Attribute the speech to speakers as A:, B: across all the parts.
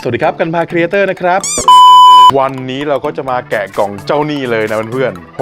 A: สวัสดีครับ กันพาครีเอเตอร์นะครับ วันนี้เราก็จะมาแกะกล่องเจ้านี่เลยนะเพื่อนๆ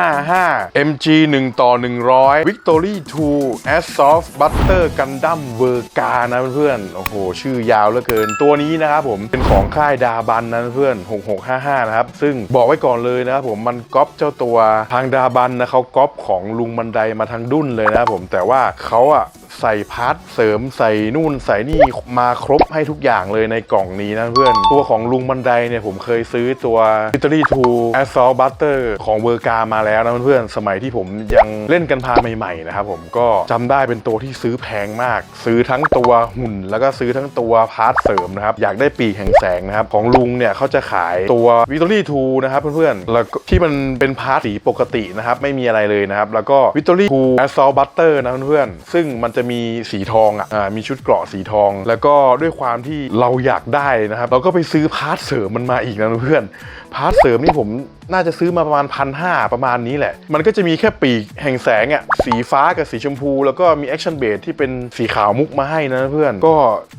A: 6655 MG 1 ต่อ 100 Victory 2 a s s o f Butter Gundam v e r g a นะเพื่อนๆ โอ้โห ชื่อยาวเหลือเกิน ตัวนี้นะครับผมเป็นของค่ายดาบันนะเพื่อน6655 นะครับ ซึ่งบอกไว้ก่อนเลยนะครับผมมันก๊อปเจ้าตัวทางดาบันนะเขาก๊อปของลุงบันไดมาทางดุ้นเลยนะครับผมแต่ว่าเขาอะ ใส่พาร์ทเสริมใส่นู่นใส่นี่มาครบให้ทุกอย่างเลยในกล่องนี้นะเพื่อน ตัวของลุงบันไดเนี่ยผมเคยซื้อตัว Victory 2 Assault Butter ของเวอร์กามาแล้วนะเพื่อนๆสมัยที่ผมยังเล่นกันพาใหม่ๆนะครับผมก็จำได้เป็นตัวที่ซื้อแพงมาก ซื้อทั้งตัวหุ่น แล้วก็ซื้อทั้งตัวพาร์ทเสริมนะครับอยากได้ปีกแห่งแสงนะครับของลุงเนี่ยเขาจะขายตัว Victory 2นะครับเพื่อนๆแล้วก็ที่มันเป็นพาร์ทสีปกตินะครับไม่มีอะไรเลยนะครับแล้วก็ Victory 2 Assault Butter นะเพื่อนๆซึ่งมันจะมีสีทองอะอ่ามีชุดเกราะสีทอง แล้วก็ด้วยความที่เราอยากได้นะครับ เราก็ไปซื้อพาร์ทเสริมมันมาอีกนะเพื่อนพาร์ทเสริมนี่ผมน่าจะซื้อมาประมาณพันห้าประมาณนี้แหละ มันก็จะมีแค่ปีกแห่งแสงอะ่ะสีฟ้ากับสีชมพู แล้วก็มีแอคชั่นเบสที่เป็นสีขาวมุกมาให้นะเพื่อน ก็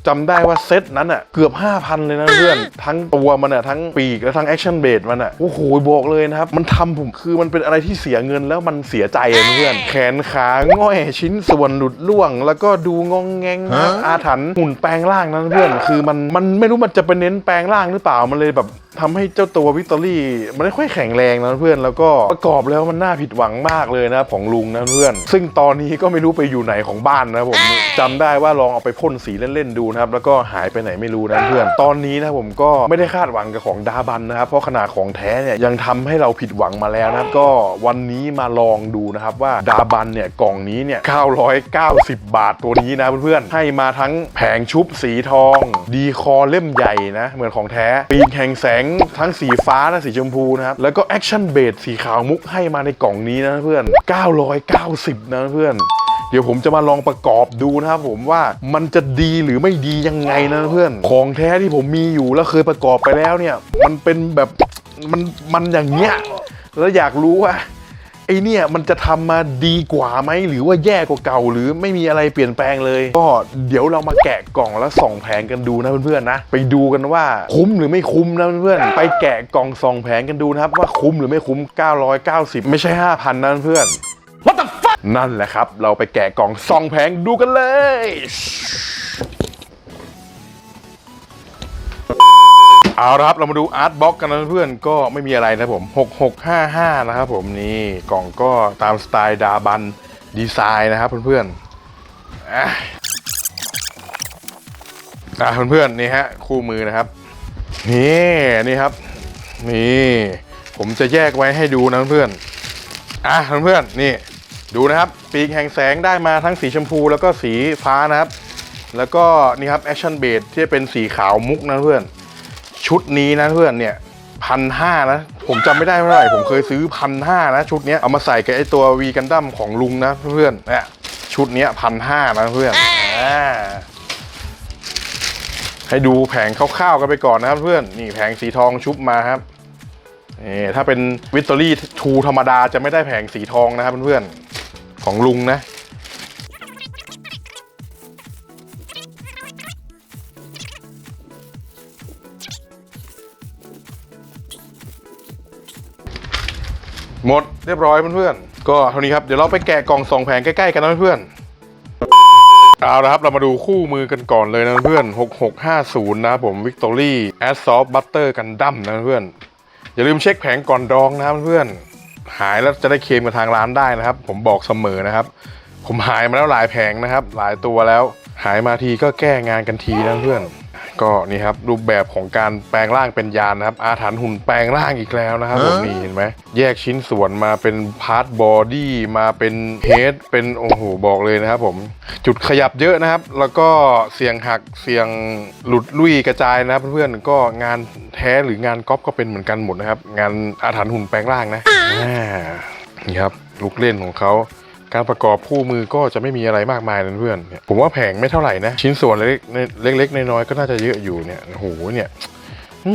A: จำได้ว่าเซตนั้นอะ่ะเกือบ 5,000 เลยนะเพื่อน ทั้งตัวมันอะ่ะทั้งปีกและทั้งแอคชั่นเบสมันอะ่ะโอ้โหบอกเลยนะครับ มันทำผมคือมันเป็นอะไรที่เสียเงินแล้วมันเสียใจอะเพื่อน แขนขาง่อยชิ้นส่วนหลุดล่วงแล้วก็ดูงองแงงนะอาถรรพ์หุ่นแปลงร่างนะเพื่อนคือมันมันไม่รู้มันจะเป็นเน้นแปลงร่างหรือเปล่ามันเลยแบบ ทำให้เจ้าตัววิกตอรี่มันไม่ค่อยแข็งแรงนะเพื่อนแล้วก็ประกอบแล้วมันน่าผิดหวังมากเลยนะของลุงนะเพื่อน ซึ่งตอนนี้ก็ไม่รู้ไปอยู่ไหนของบ้านนะผมจำได้ว่าลองเอาไปพ่นสีเล่นๆดูนะครับแล้วก็หายไปไหนไม่รู้นะเพื่อน ตอนนี้นะผมก็ไม่ได้คาดหวังกับของดาบันนะครับเพราะขนาดของแท้เนี่ยยังทำให้เราผิดหวังมาแล้วนะก็วันนี้มาลองดูนะครับว่าดาบันเนี่ยกล่องนี้เนี่ย990 บาทตัวนี้นะเพื่อนๆให้มาทั้งแผงชุบสีทอง ดีคอเล่มใหญ่นะเหมือนของแท้ปีกแห่งแสงทั้งสีฟ้าและสีชมพูนะครับ แล้วก็แอคชั่นเบดสีขาวมุกให้มาในกล่องนี้นะเพื่อน 990 นะเพื่อนเดี๋ยวผมจะมาลองประกอบดูนะครับผมว่ามันจะดีหรือไม่ดียังไงนะเพื่อน ของแท้ที่ผมมีอยู่แล้วเคยประกอบไปแล้วเนี่ย มันเป็นแบบมันมันอย่างเงี้ยแล้วอยากรู้ว่า ไอเนี่ยมันจะทำมาดีกว่าไหมหรือว่าแย่กว่าเก่า หรือไม่มีอะไรเปลี่ยนแปลงเลย ก็เดี๋ยวเรามาแกะกล่องแล้วส่องแผงกันดูนะเพื่อนๆนะไปดูกันว่าคุ้มหรือไม่คุ้มนะเพื่อนๆไปแกะกล่องส่องแผงกันดูนะครับว่าคุ้มหรือไม่คุ้ม 990 ไม่ใช่ 5,000นะเพื่อน What the fuck นั่นแหละครับ เราไปแกะกล่องส่องแผงดูกันเลย เอาละครับเรามาดูอาร์ตบ็อกกันนะเพื่อนก็ไม่มีอะไรนะผม 6655 นะครับผมนี่กล่องก็ตามสไตล์ดาบันดีไซน์นะครับเพื่อนๆอะอะเพื่อนๆนี่ฮะคู่มือนะครับนี่นี่ครับนี่ผมจะแยกไว้ให้ดูนะเพื่อนอะเพื่อนๆนี่ดูนะครับ ปีกแห่งแสงได้มาทั้งสีชมพูแล้วก็สีฟ้านะครับ แล้วก็นี่ครับแอคชั่นเบสที่เป็นสีขาวมุกนะเพื่อน ชุดนี้นะเพื่อนเนี่ยพันห้านะผมจำไม่ได้เท่าไหร่ผมเคยซื้อพันห้านะชุดเนี้ยเอามาใส่กับไอตัววีกันดั้มของลุงนะเพื่อนเนี่ยชุดเนี้ยพันห้านะเพื่อนอ่าให้ดูแผงคร่าวๆกันไปก่อนนะครับเพื่อนนี่แผงสีทองชุบมาครับนี่ถ้าเป็นวิตตอรี่ทูธรรมดาจะไม่ได้แผงสีทองนะครับเพื่อนๆของลุงนะ หมดเรียบร้อยเพื่อนๆก็เท่านี้ครับเดี๋ยวเราไปแกะกล่องสองแผงใกล้ๆกันนะเพื่อนเอาละครับ เรามาดูคู่มือกันก่อนเลยนะเพื่อน 6650 นะครับผม Victory Assault Butter กันดั้มนะเพื่อน อย่าลืมเช็คแผงก่อนดองนะเพื่อน หายแล้วจะได้เคลมกับทางร้านได้นะครับ ผมบอกเสมอนะครับ ผมหายมาแล้วหลายแผงนะครับ หลายตัวแล้ว หายมาทีก็แก้งานกันทีนะเพื่อน ก็นี่ครับรูปแบบของการแปลงร่างเป็นยานนะครับอาถรรพ์หุ่นแปลงร่างอีกแล้วนะครับผมนี่เห็นไหมแยกชิ้นส่วนมาเป็นพาร์ทบอดี้มาเป็นเฮดเป็นโอ้โหบอกเลยนะครับผมจุดขยับเยอะนะครับ แล้วก็เสียงหักเสียงหลุดลุ่ยกระจายนะครับเพื่อนๆก็งานแท้หรืองานก๊อปก็เป็นเหมือนกันหมดนะครับ งานอาถรรพ์หุ่นแปลงร่างนะอ่านี่ครับลูกเล่นของเขา การประกอบคู่มือก็จะไม่มีอะไรมากมายนะเพื่อนเนี่ยผมว่าแผงไม่เท่าไหร่นะ ชิ้นส่วนเล็กๆเล็กๆน้อยๆก็น่าจะเยอะอยู่เนี่ยโอ้โหเนี่ยอื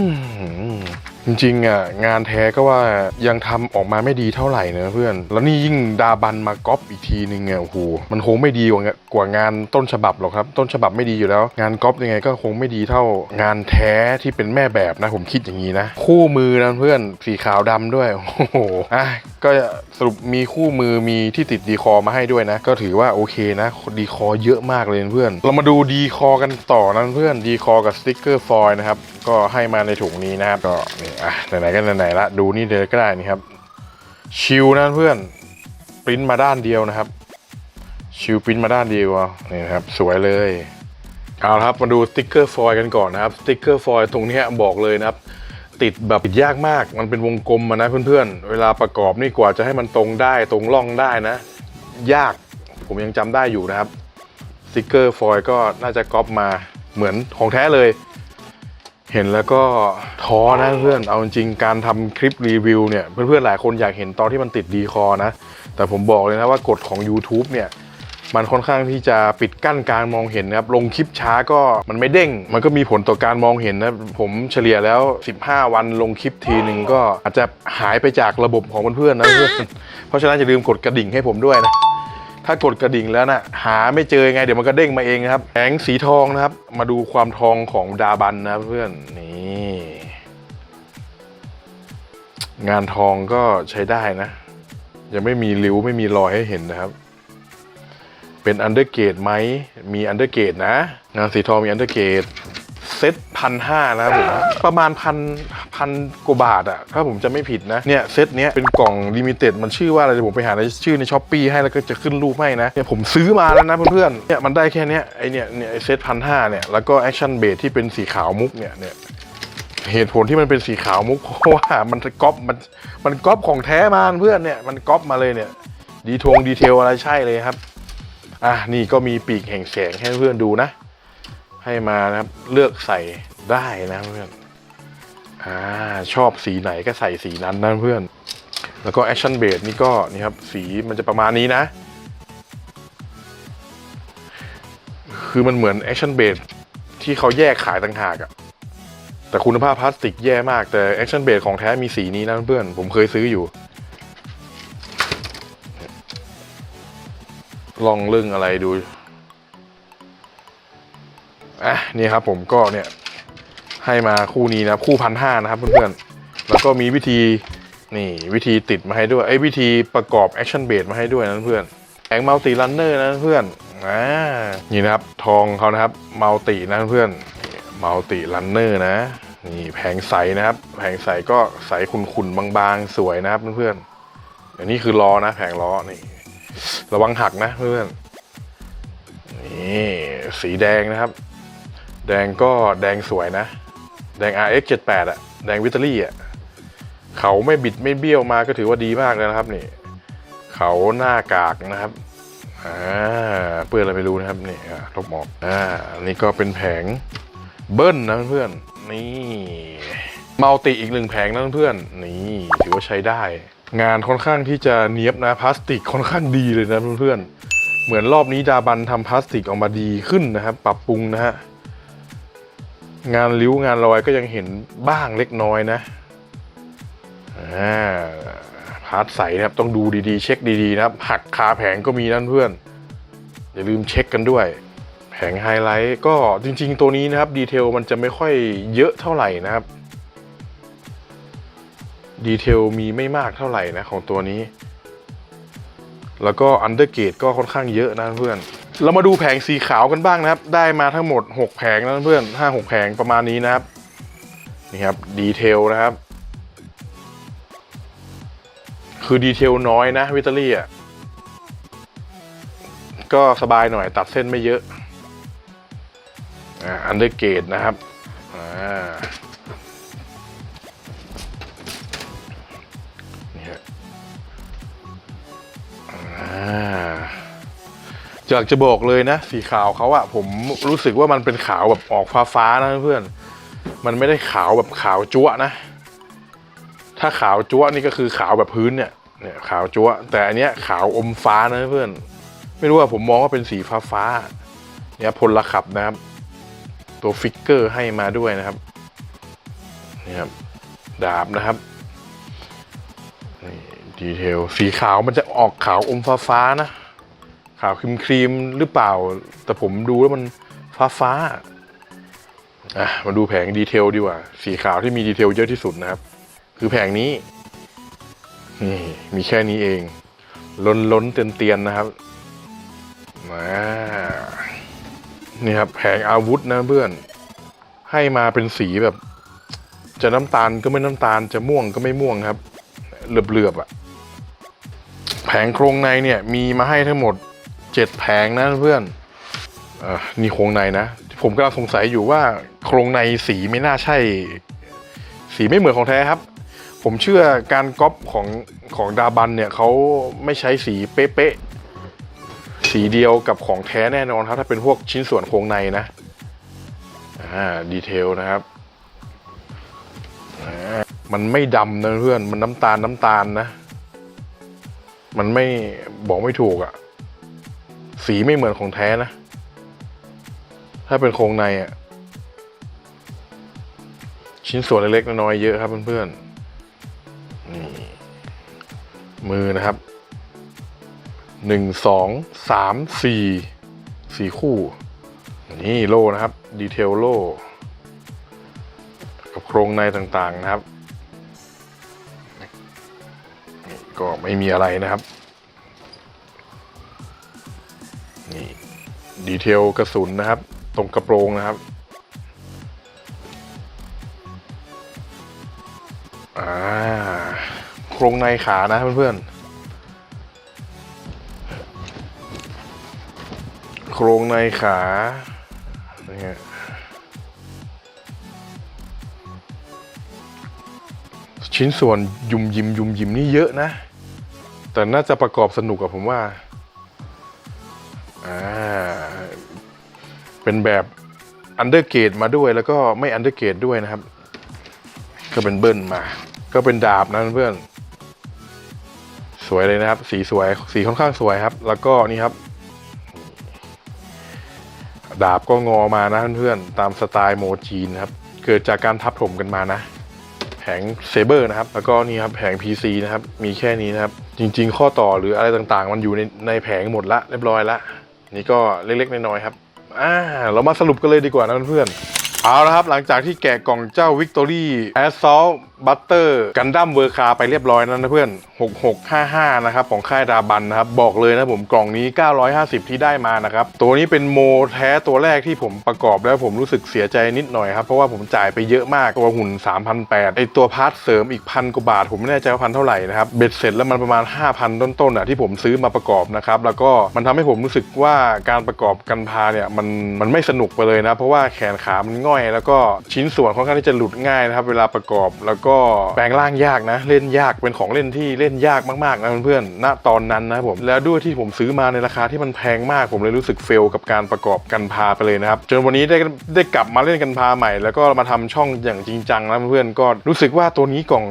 A: ม จริงๆอะงานแท้ก็ว่ายังทำออกมาไม่ดีเท่าไหร่นะเพื่อน แล้วนี่ยิ่งดาบันมาก๊อปอีกทีนึงอะโอ้โหมันคงไม่ดีกว่ากว่างานต้นฉบับหรอกครับ ต้นฉบับไม่ดีอยู่แล้ว งานก๊อปยังไงก็คงไม่ดีเท่างานแท้ที่เป็นแม่แบบนะผมคิดอย่างนี้นะ คู่มือนะเพื่อนสีขาวดำด้วยโอ้โหอะก็สรุปมีคู่มือมีที่ติดดีคอมาให้ด้วยนะ ก็ถือว่าโอเคนะ ดีคอเยอะมากเลยนะเพื่อน เรามาดูดีคอกันต่อนะเพื่อนดีคอกับสติกเกอร์ฟอยนะครับก็ให้มาในถุงนี้นะครับก็นี่อะไหนๆก็ไหนๆละดูนี่เลยก็ได้นี่ครับ ชิวนะเพื่อนปริ้นมาด้านเดียวนะครับ ชิวปริ้นมาด้านเดียวนี่นะครับ สวยเลยเอาละครับมาดูสติ๊กเกอร์ฟอยล์กันก่อนนะครับสติ๊กเกอร์ฟอยล์ตรงนี้บอกเลยนะครับ ติดแบบติดยากมาก มันเป็นวงกลมนะเพื่อนๆ เวลาประกอบนี่กว่าจะให้มันตรงได้ตรงร่องได้นะ ยากผมยังจำได้อยู่นะครับสติ๊กเกอร์ฟอยล์ก็น่าจะก๊อปมาเหมือนของแท้เลย เห็นแล้วก็ท้อนะเพื่อนเอาจริงการทำคลิปรีวิวเนี่ยเพื่อนๆหลายคนอยากเห็นตอนที่มันติดดีคอนะ แต่ผมบอกเลยนะว่ากฎของ YouTube เนี่ยมันค่อนข้างที่จะปิดกั้นการมองเห็นนะครับ ลงคลิปช้าก็มันไม่เด้ง มันก็มีผลต่อการมองเห็นนะ ผมเฉลี่ยแล้ว 15 วันลงคลิปทีหนึ่งก็อาจจะหายไปจากระบบของเพื่อนๆนะเพื่อนเพราะฉะนั้นอย่าลืมกดกระดิ่งให้ผมด้วยนะ ถ้ากดกระดิ่งแล้วนะหาไม่เจอไงเดี๋ยวมันก็เด้งมาเองนะครับแสงสีทองนะครับ มาดูความทองของดาบันนะเพื่อนนี่งานทองก็ใช้ได้นะ ยังไม่มีริ้วไม่มีรอยให้เห็นนะครับ เป็นอันเดอร์เกตไหมมีอันเดอร์เกตนะ งานสีทองมีอันเดอร์เกต เซ็ตพันห้านะครับผมประมาณพันพันกว่าบาทอะถ้าผมจะไม่ผิดนะเนี่ยเซ็ตเนี้ยเป็นกล่องลิมิเต็ดมันชื่อว่าอะไรเดี๋ยวผมไปหาในชื่อในช้อปปีให้แล้วก็จะขึ้นรูปให้นะเนี่ยผมซื้อมาแล้วนะเพื่อนๆเนี่ยมันได้แค่เนี้ยไอเนี่ยเนี่ยไอเซ็ตพันห้าเนี่ยแล้วก็แอคชั่นเบสที่เป็นสีขาวมุกเนี่ยเนี่ยเหตุผลที่มันเป็นสีขาวมุกเพราะว่ามันก๊อปมันมันก๊อปของแท้มาเพื่อนเนี่ยมันก๊อปมาเลยเนี่ยดีทงดีเทลอะไรใช่เลยครับอะนี่ก็มีปีกแห่งแสงให้เพื่อนดูนะ ให้มานะครับเลือกใส่ได้นะเพื่อนอ่าชอบสีไหนก็ใส่สีนั้นนะเพื่อน แล้วก็แอคชั่นเบสนี่ก็นี่ครับสีมันจะประมาณนี้นะ คือมันเหมือนแอคชั่นเบสที่เขาแยกขายต่างหากอะแต่คุณภาพพลาสติกแย่มากแต่แอคชั่นเบสของแท้มีสีนี้นะเพื่อนผมเคยซื้ออยู่ ลองเรื่องอะไรดู นี่ครับผมก็เนี่ยให้มาคู่นี้นะคู่พันห้านะครับเพื่อนๆแล้วก็มีวิธีนี่วิธีติดมาให้ด้วยไอ้วิธีประกอบแอคชั่นเบสมาให้ด้วยนะเพื่อนแผงมัลติรันเนอร์นะเพื่อนอ่านี่นะครับทองเขานะครับมัลตินะเพื่อนมัลติรันเนอร์นะนี่แผงใสนะครับ แผงใสก็ใสขุ่นๆบางๆ สวยนะครับเพื่อนๆอันนี้คือล้อนะ แผงล้อนี่ ระวังหักนะเพื่อนนี่สีแดงนะครับ แดงก็แดงสวยนะ แดง RX 78อะแดงวิตาลี่อะเขาไม่บิดไม่เบี้ยวมาก็ถือว่าดีมากเลยนะครับนี่ เขาหน้ากากนะครับอ่าเปื้อนอะไรไม่รู้นะครับนี่ลบหมอกอ่าอันนี้ก็เป็นแผงเบิ้ลนะเพื่อนนี่มัลติอีกหนึ่งแผงนะเพื่อนนี่ถือว่าใช้ได้ งานค่อนข้างที่จะเนียบนะพลาสติกค่อนข้างดีเลยนะเพื่อนเหมือนรอบนี้ดาบันทำพลาสติกออกมาดีขึ้นนะครับ ปรับปรุงนะฮะ งานริ้วงานรอยก็ยังเห็นบ้างเล็กน้อยนะพาร์ทใสนะครับต้องดูดีๆ เช็คดีๆนะครับ หักคาแผงก็มีนั่นเพื่อน อย่าลืมเช็คกันด้วย แผงไฮไลท์ก็จริง ๆ ตัวนี้นะครับดีเทลมันจะไม่ค่อยเยอะเท่าไหร่นะครับดีเทลมีไม่มากเท่าไหร่นะของตัวนี้ แล้วก็อันเดอร์เกตก็ค่อนข้างเยอะนะเพื่อน เรามาดูแผงสีขาวกันบ้างนะครับ ได้มาทั้งหมด 6 แผงนะเพื่อนห้าหกแผงประมาณนี้นะครับ นี่ครับดีเทลนะครับ คือดีเทลน้อยนะวิตาลี่อะ ก็สบายหน่อยตัดเส้นไม่เยอะอันเดอร์เกตนะครับ อยากจะบอกเลยนะ สีขาวเขาอะผมรู้สึกว่ามันเป็นขาวแบบออกฟ้าฟ้านะเพื่อนมันไม่ได้ขาวแบบขาวจั๊วนะ ถ้าขาวจั๊วนี่ก็คือขาวแบบพื้นเนี่ยเนี่ยขาวจั๊วแต่อันเนี้ยขาวอมฟ้านะเพื่อน ไม่รู้ว่าผมมองว่าเป็นสีฟ้าฟ้าเนี่ยพลขับนะครับ ตัวฟิกเกอร์ให้มาด้วยนะครับนี่ครับดาบนะครับนี่ดีเทลสีขาวมันจะออกขาวอมฟ้าฟ้านะ ขาวครีมครีมๆหรือเปล่า แต่ผมดูแล้วมันฟ้าฟ้าๆอะมาดูแผงดีเทลดีกว่า สีขาวที่มีดีเทลเยอะที่สุดนะครับ คือแผงนี้นี่มีแค่นี้เอง ล้นล้นเตียนเตียนๆนะครับมานี่ครับแผงอาวุธนะเพื่อน ให้มาเป็นสีแบบ จะน้ำตาลก็ไม่น้ำตาลจะม่วงก็ไม่ม่วงครับเหลือบๆอะ แผงโครงในเนี่ยมีมาให้ทั้งหมด เจ็ดแผงนะเพื่อนอนี่โครงในนะ ผมกำลังสงสัยอยู่ว่าโครงในสีไม่น่าใช่ สีไม่เหมือนของแท้ครับ ผมเชื่อการก๊อปของของดาบันเนี่ยเขาไม่ใช้สีเป๊ะๆสีเดียวกับของแท้แน่นอนครับ ถ้าเป็นพวกชิ้นส่วนโครงในนะอ่าดีเทลนะครับอ่ามันไม่ดำนะเพื่อน มันน้ำตาลน้ำตาลนะ มันไม่บอกไม่ถูกอะ่ะ สีไม่เหมือนของแท้นะ ถ้าเป็นโครงในอะ่ะชิ้นส่วนเล็กๆน้อยๆเยอะครับเพื่อนๆนี่มือนะครับหนึ่งสองสามสี่สี่คู่ นี่โล่นะครับ ดีเทลโล่กับโครงในต่างๆนะครับ ก็ไม่มีอะไรนะครับ นี่ดีเทลกระสุนนะครับ ตรงกระโปรงนะครับอ่าโครงในขานะเพื่อนๆโครงในขาเนี่ยชิ้นส่วนยุมยิมยุมยิมนี่เยอะนะ แต่น่าจะประกอบสนุกกับผมว่า อ่าเป็นแบบอันเดอร์เกตมาด้วยแล้วก็ไม่อันเดอร์เกตด้วยนะครับ ก็เป็นเบิ้ลมา ก็เป็นดาบนะเพื่อน สวยเลยนะครับ สีสวยสีค่อนข้างสวยครับ แล้วก็นี่ครับ ดาบก็งอมานะเพื่อนตามสไตล์โมจีนครับ เกิดจากการทับถมกันมานะแผงเซเบอร์นะครับ แล้วก็นี่ครับแผง PC นะครับ มีแค่นี้นะครับ จริง ๆ ข้อต่อหรืออะไรต่างๆ มันอยู่ในในแผงหมดละเรียบร้อยละ นี่ก็เล็กๆน้อยๆครับอ่าเรามาสรุปกันเลยดีกว่านะเพื่อนๆ เอาละครับ หลังจากที่แกะกล่องเจ้า Victory Assault Butter Gundam w o r k a ไปเรียบร้อยแล้วนะเพื่อน 6655 นะครับ ของค่ายดาบันนะครับ บอกเลยนะผมกล่องนี้ 950 ที่ได้มานะครับ ตัวนี้เป็นโมแท้ตัวแรกที่ผมประกอบแล้วผมรู้สึกเสียใจนิดหน่อยครับ เพราะว่าผมจ่ายไปเยอะมากตัวหุ่น 3,800ไอตัวพาร์ทเสริมอีกพันกว่าบาท ผมไม่แน่ใจว่าพันเท่าไหร่นะครับเบ็ดเสร็จแล้วมันประมาณ 5,000 ต้นๆอะที่ผมซื้อมาประกอบนะครับแล้วก็มันทำให้ผมรู้สึกว่าการประกอบกันพาเนี่ยมันมันไม่สนุกไปเลยนะเพราะว่าแขนขามันงอยแล้วก็ชิ้นส่วนค่อนข้างที่จะหลุดง่ายนะครับ เวลาประกอบแล้วก็แปลงร่างยากนะ เล่นยากเป็นของเล่นที่เล่นยากมากๆนะเพื่อนๆณตอนนั้นนะครับผมแล้วด้วยที่ผมซื้อมาในราคาที่มันแพงมากผมเลยรู้สึกเฟลกับการประกอบกันพาไปเลยนะครับจนวันนี้ได้ได้กลับมาเล่นกันพาใหม่ แล้วก็มาทำช่องอย่างจริงจังนะเพื่อนๆก็รู้สึกว่าตัวนี้กล่อง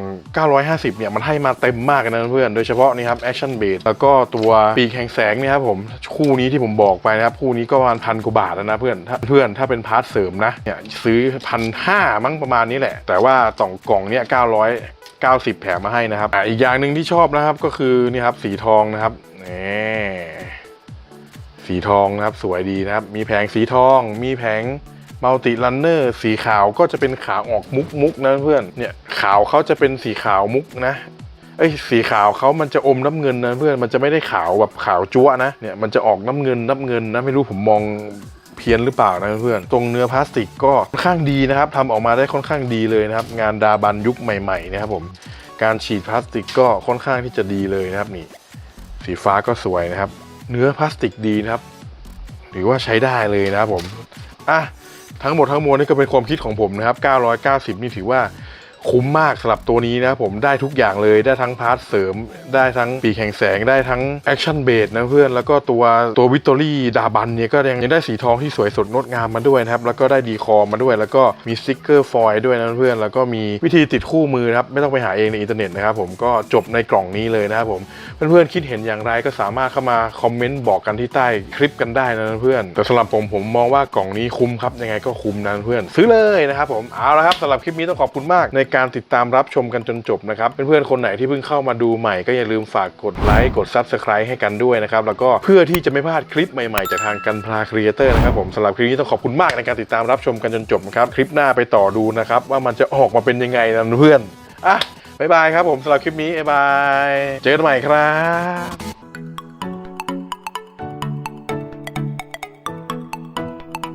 A: 950 เนี่ยมันให้มาเต็มมากนะเพื่อนๆโดยเฉพาะนี่ครับแอคชั่นเบสแล้วก็ตัวปีกแห่งแสงเนี่ยครับผมคู่นี้ที่ผมบอกไปนะครับคู่นี้ก็ประมาณพันกว่าบาทแล้วนะเพื่อนถ้าเพื่อนถ้าเป็นพาร์ทเสริมนะเนี่ยซื้อพันห้ามั้งประมาณนี้แหละ แต่ว่าต่องกล่องเนี่ย900 90แถมมาให้นะครับอะอีกอย่างหนึ่งที่ชอบนะครับก็คือนี่ครับสีทองนะครับนี่สีทองนะครับสวยดีนะครับ มีแผงสีทอง มีแผงมัลติลันเนอร์สีขาวก็จะเป็นขาวออกมุกมุกนะเพื่อนเนี่ยขาวเขาจะเป็นสีขาวมุกนะเอ้ยสีขาวเขามันจะอมน้ำเงินนะเพื่อนมันจะไม่ได้ขาวแบบขาวจั๊วนะเนี่ยมันจะออกน้ำเงินน้ำเงินนะไม่รู้ผมมอง เพี้ยนหรือเปล่านะเพื่อนตรงเนื้อพลาสติกก็ค่อนข้างดีนะครับทำออกมาได้ค่อนข้างดีเลยนะครับ งานดาบันยุคใหม่ๆนะครับผมการฉีดพลาสติกก็ค่อนข้างที่จะดีเลยนะครับนี่ สีฟ้าก็สวยนะครับ เนื้อพลาสติกดีนะครับถือว่าใช้ได้เลยนะครับผมอะทั้งหมดทั้งมวลนี่ก็เป็นความคิดของผมนะครับ 990 นี่ถือว่า คุ้มมากสำหรับตัวนี้นะครับผมได้ทุกอย่างเลยได้ทั้งพาร์ทเสริม ได้ทั้งปีแห่งแสงได้ทั้งแอคชั่นเบสนะเพื่อนแล้วก็ตัวตัววิตตอรี่ดาบันเนี่ยก็ยังยังได้สีทองที่สวยสดงดงามมาด้วยนะครับแล้วก็ได้ดีคอมาด้วย แล้วก็มีสติกเกอร์ฟอยล์ด้วยนะเพื่อนแล้วก็มีวิธีติดคู่มือนะครับไม่ต้องไปหาเองในอินเทอร์เน็ตนะครับผมก็จบในกล่องนี้เลยนะครับผมเพื่อนๆคิดเห็นอย่างไรก็สามารถเข้ามาคอมเมนต์บอกกันที่ใต้คลิปกันได้นะเพื่อนแต่สำหรับผมผมมองว่ากล่องนี้คุ้มครับยังไงก็คุ้มนะเพื่อนซื้อเลยนะครับผมเอาละครับสำหรับคลิปนี้ต้องขอบคุณมากในการติดตามรับชมกันจนจบนะครับเพื่อนๆคนไหนที่เพิ่งเข้ามาดูใหม่ก็อย่าลืมฝากกดไลค์กด Subscribe ให้กันด้วยนะครับแล้วก็เพื่อที่จะไม่พลาดคลิปใหม่ๆจากทางกันพลาครีเอเตอร์นะครับผมสำหรับคลิปนี้ต้องขอบคุณมากในการติดตามรับชมกันจนจบนะครับคลิปหน้าไปต่อดูนะครับว่ามันจะออกมาเป็นยังไงนะเพื่อนอะบ๊ายบายครับผมสำหรับคลิปนี้บายบาย เจอกันใหม่ครับ